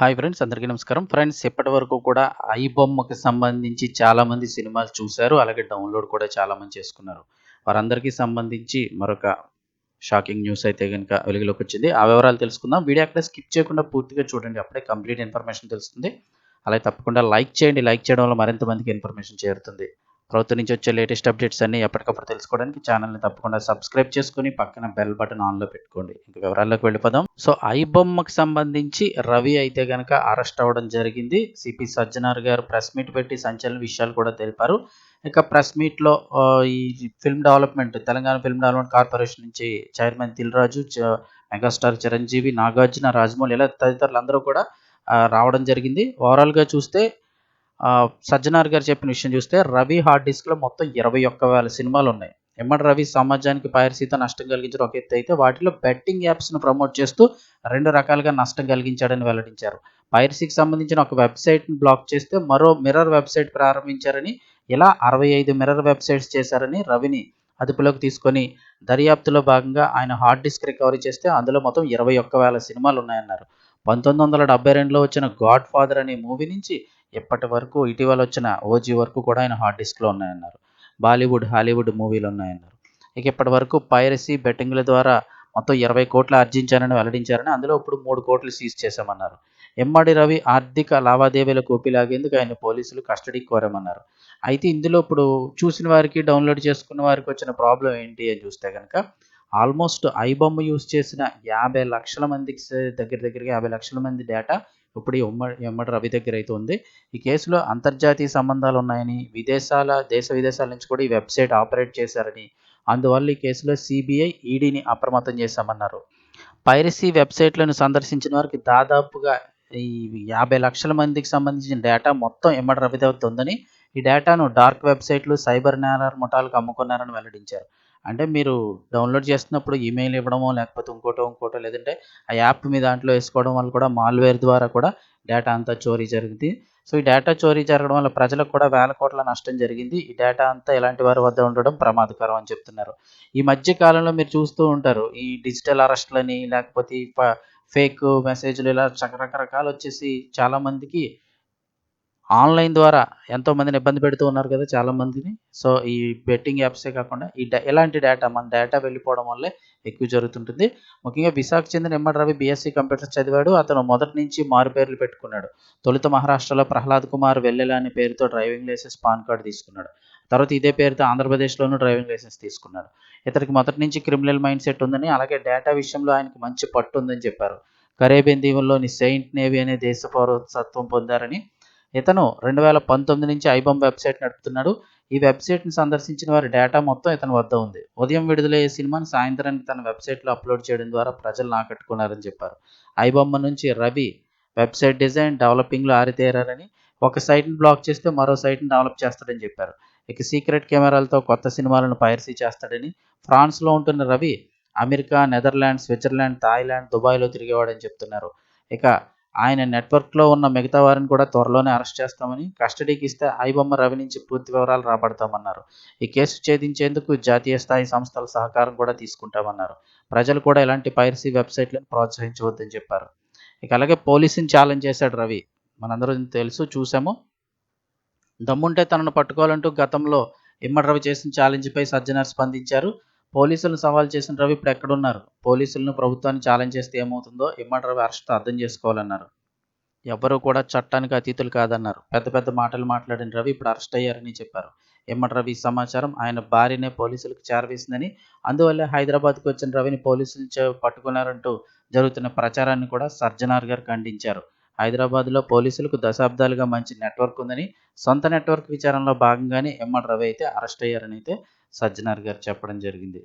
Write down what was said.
Hi friends అందరికీ నమస్కారం. Friends ఇప్పటి వరకు కూడా ఐ బొమ్మకి సంబంధించి చాలామంది సినిమాలు చూశారు. అలాగే డౌన్లోడ్ కూడా చాలామంది చేసుకున్నారు. వారందరికీ సంబంధించి మరొక షాకింగ్ న్యూస్ అయితే కనుక వెలుగులోకి వచ్చింది. ఆ వివరాలు తెలుసుకుందాం. వీడియో అక్కడ స్కిప్ చేయకుండా పూర్తిగా చూడండి. అప్పుడే కంప్లీట్ ఇన్ఫర్మేషన్ తెలుస్తుంది. అలాగే తప్పకుండా లైక్ చేయండి. లైక్ చేయడం వల్ల మరింత మందికి ఇన్ఫర్మేషన్ చేరుతుంది. ప్రభుత్వం నుంచి వచ్చే లేటెస్ట్ అప్డేట్స్ అన్ని ఎప్పటికప్పుడు తెలుసుకోవడానికి ఛానల్ని తప్పకుండా సబ్స్క్రైబ్ చేసుకుని పక్కన బెల్ బటన్ ఆన్లో పెట్టుకోండి. ఇంకా వివరాల్లోకి వెళ్ళిపోదాం. సో ఐ బొమ్మకు సంబంధించి రవి అయితే కనుక అరెస్ట్ అవ్వడం జరిగింది. సిపి సజ్జనార్ గారు ప్రెస్ మీట్ పెట్టి సంచలన విషయాలు కూడా తెలిపారు. ఇక ప్రెస్ మీట్లో ఈ film development Telangana film development corporation నుంచి చైర్మన్ దిల్రాజు మెగాస్టార్ చిరంజీవి నాగార్జున రాజమౌళి ఇలా తదితరులు అందరూ కూడా రావడం జరిగింది. ఓవరాల్గా చూస్తే సజ్జనార్ గారు చెప్పిన విషయం చూస్తే రవి హార్డ్ డిస్క్లో మొత్తం ఇరవై ఒక్క వేల సినిమాలు ఉన్నాయి ఎమ్మడి రవి సమాజానికి పైరసీతో నష్టం కలిగించడం ఒక ఎత్తు అయితే వాటిలో బెట్టింగ్ యాప్స్ను ప్రమోట్ చేస్తూ రెండు రకాలుగా నష్టం కలిగించాడని వెల్లడించారు. పైరసీకి సంబంధించిన ఒక వెబ్సైట్ని బ్లాక్ చేస్తే మరో మిర్రర్ వెబ్సైట్ ప్రారంభించారని ఇలా అరవై ఐదు మిర్రర్ వెబ్సైట్స్ చేశారని రవిని అదుపులోకి తీసుకొని దర్యాప్తులో భాగంగా ఆయన హార్డ్ డిస్క్ రికవరీ చేస్తే అందులో మొత్తం ఇరవై ఒక్క వేల సినిమాలు ఉన్నాయన్నారు పంతొమ్మిది వందల డెబ్బై రెండులో వచ్చిన గాడ్ ఫాదర్ అనే మూవీ నుంచి ఇప్పటి వరకు ఇటీవల వచ్చిన ఓజీ వరకు కూడా ఆయన హార్డ్ డిస్క్లో ఉన్నాయన్నారు. బాలీవుడ్ హాలీవుడ్ మూవీలు ఉన్నాయన్నారు. ఇక ఇప్పటి వరకు పైరసీ బెట్టింగ్ల ద్వారా మొత్తం ఇరవై కోట్లు ఆర్జించారని వెల్లడించారని అందులో ఇప్పుడు మూడు కోట్లు సీజ్ చేశామన్నారు. ఎమ్మడి రవి ఆర్థిక లావాదేవీల కోపిలాగేందుకు ఆయన పోలీసులు కస్టడీకి కోరామన్నారు. అయితే ఇందులో ఇప్పుడు చూసిన వారికి డౌన్లోడ్ చేసుకున్న వారికి వచ్చిన ప్రాబ్లం ఏంటి అని చూస్తే కనుక ఆల్మోస్ట్ ఐబొమ్మ యూస్ చేసిన యాభై లక్షల మందికి దగ్గర దగ్గరగా యాభై లక్షల మంది డేటా ఇప్పుడు ఈ ఉమ్మడి రవి దగ్గర అయితే ఉంది. ఈ కేసులో అంతర్జాతీయ సంబంధాలు ఉన్నాయని విదేశాల దేశ విదేశాల నుంచి కూడా ఈ వెబ్సైట్ ఆపరేట్ చేశారని అందువల్ల ఈ కేసులో సిబిఐ ఈడీని అప్రమత్తం చేశామన్నారు. పైరసీ వెబ్సైట్లను సందర్శించిన వారికి దాదాపుగా ఈ యాభై లక్షల మందికి సంబంధించిన డేటా మొత్తం ఎమ్మడి రవి ఉందని ఈ డేటాను డార్క్ వెబ్సైట్లు సైబర్ నేరాల ముఠాలకు అమ్ముకున్నారని వెల్లడించారు. అంటే మీరు డౌన్లోడ్ చేస్తున్నప్పుడు ఈమెయిల్ ఇవ్వడమో లేకపోతే ఇంకోటో ఇంకోటో లేదంటే ఆ యాప్ మీ దాంట్లో వేసుకోవడం వల్ల కూడా మాల్వేర్ ద్వారా కూడా డేటా అంతా చోరీ జరిగింది. సో ఈ డేటా చోరీ జరగడం వల్ల ప్రజలకు కూడా వేల కోట్ల నష్టం జరిగింది. ఈ డేటా అంతా ఇలాంటి వారి వద్ద ఉండడం ప్రమాదకరం అని చెప్తున్నారు. ఈ మధ్య కాలంలో మీరు చూస్తూ ఉంటారు ఈ డిజిటల్ అరెస్ట్లని లేకపోతే ఫేక్ మెసేజ్లు ఇలా రకరకాలు వచ్చేసి చాలామందికి ఆన్లైన్ ద్వారా ఎంతోమందిని ఇబ్బంది పెడుతూ ఉన్నారు కదా చాలామందిని సో ఈ బెట్టింగ్ యాప్సే కాకుండా ఈ ఎలాంటి డేటా మన డేటా వెళ్ళిపోవడం వల్లే ఎక్కువ జరుగుతుంటుంది. ముఖ్యంగా విశాఖ చెందిన ఎమ్మడి రవి బీఎస్సీ కంప్యూటర్ చదివాడు. అతను మొదటి నుంచి మారు పేర్లు పెట్టుకున్నాడు. తొలుత మహారాష్ట్రలో ప్రహ్లాద్ కుమార్ వెల్లెల అనే పేరుతో డ్రైవింగ్ లైసెన్స్ పాన్ కార్డు తీసుకున్నాడు. తర్వాత ఇదే పేరుతో ఆంధ్రప్రదేశ్లోనూ డ్రైవింగ్ లైసెన్స్ తీసుకున్నాడు. ఇతనికి మొదటి నుంచి క్రిమినల్ మైండ్ సెట్ ఉందని అలాగే డేటా విషయంలో ఆయనకు మంచి పట్టు ఉందని చెప్పారు. కరేబియన్ దీవుల్లోని సెయింట్ నేవీ అనే దేశ పౌరసత్వం పొందారని ఇతను రెండు వేల పంతొమ్మిది నుంచి ఐబమ్ వెబ్సైట్ నడుపుతున్నాడు. ఈ వెబ్సైట్ని సందర్శించిన వారి డేటా మొత్తం ఇతని వద్ద ఉంది. ఉదయం విడుదలయ్యే సినిమాను సాయంత్రానికి తన వెబ్సైట్లో అప్లోడ్ చేయడం ద్వారా ప్రజలు ఆకట్టుకున్నారని చెప్పారు. ఐబొమ్మ నుంచి రవి వెబ్సైట్ డిజైన్ డెవలపింగ్లో ఆరితేరారని ఒక సైట్ని బ్లాక్ చేస్తే మరో సైట్ని డెవలప్ చేస్తాడని చెప్పారు. ఇక సీక్రెట్ కెమెరాలతో కొత్త సినిమాలను పైరసీ చేస్తాడని ఫ్రాన్స్లో ఉంటున్న Ravi America Netherland Switzerland Thailand దుబాయ్లో తిరిగేవాడని చెప్తున్నారు. ఇక ఆయన నెట్వర్క్లో ఉన్న మిగతా వారిని కూడా త్వరలోనే అరెస్ట్ చేస్తామని కస్టడీకి ఇస్తే ఐబొమ్మ రవి నుంచి పూర్తి వివరాలు రాబడతామన్నారు. ఈ కేసు ఛేదించేందుకు జాతీయ స్థాయి సంస్థల సహకారం కూడా తీసుకుంటామన్నారు. ప్రజలు కూడా ఇలాంటి పైరసీ వెబ్సైట్లను ప్రోత్సహించవద్దని చెప్పారు. ఇక అలాగే పోలీసుని ఛాలెంజ్ చేశాడు రవి. మనందరం తెలుసు చూసాము. దమ్ముంటే తనను పట్టుకోవాలంటూ గతంలో ఇమ్మడి రవి చేసిన ఛాలెంజ్పై సజ్జనార్ స్పందించారు. పోలీసులను సవాల్ చేసిన రవి ఇప్పుడు ఎక్కడున్నారు? పోలీసులను ప్రభుత్వాన్ని ఛాలెంజ్ చేస్తే ఏమవుతుందో ఇమ్మడి రవి అరెస్ట్ అర్థం చేసుకోవాలన్నారు. ఎవరూ కూడా చట్టానికి అతీతులు కాదన్నారు. పెద్ద పెద్ద మాటలు మాట్లాడిన రవి ఇప్పుడు అరెస్ట్ అయ్యారని చెప్పారు. ఇమ్మడి రవి సమాచారం ఆయన భార్యనే పోలీసులకు చేరవేసిందని. అందువల్ల హైదరాబాద్కు వచ్చిన రవిని పోలీసులు పట్టుకున్నారంటూ జరుగుతున్న ప్రచారాన్ని కూడా సర్జనార్ గారు ఖండించారు. హైదరాబాద్లో పోలీసులకు దశాబ్దాలుగా మంచి నెట్వర్క్ ఉందని సొంత నెట్వర్క్ విచారణలో భాగంగానే ఎమ్మడి రవి అయితే అరెస్ట్ అయ్యారని అయితే సజ్జనార్ గారు చెప్పడం జరిగింది.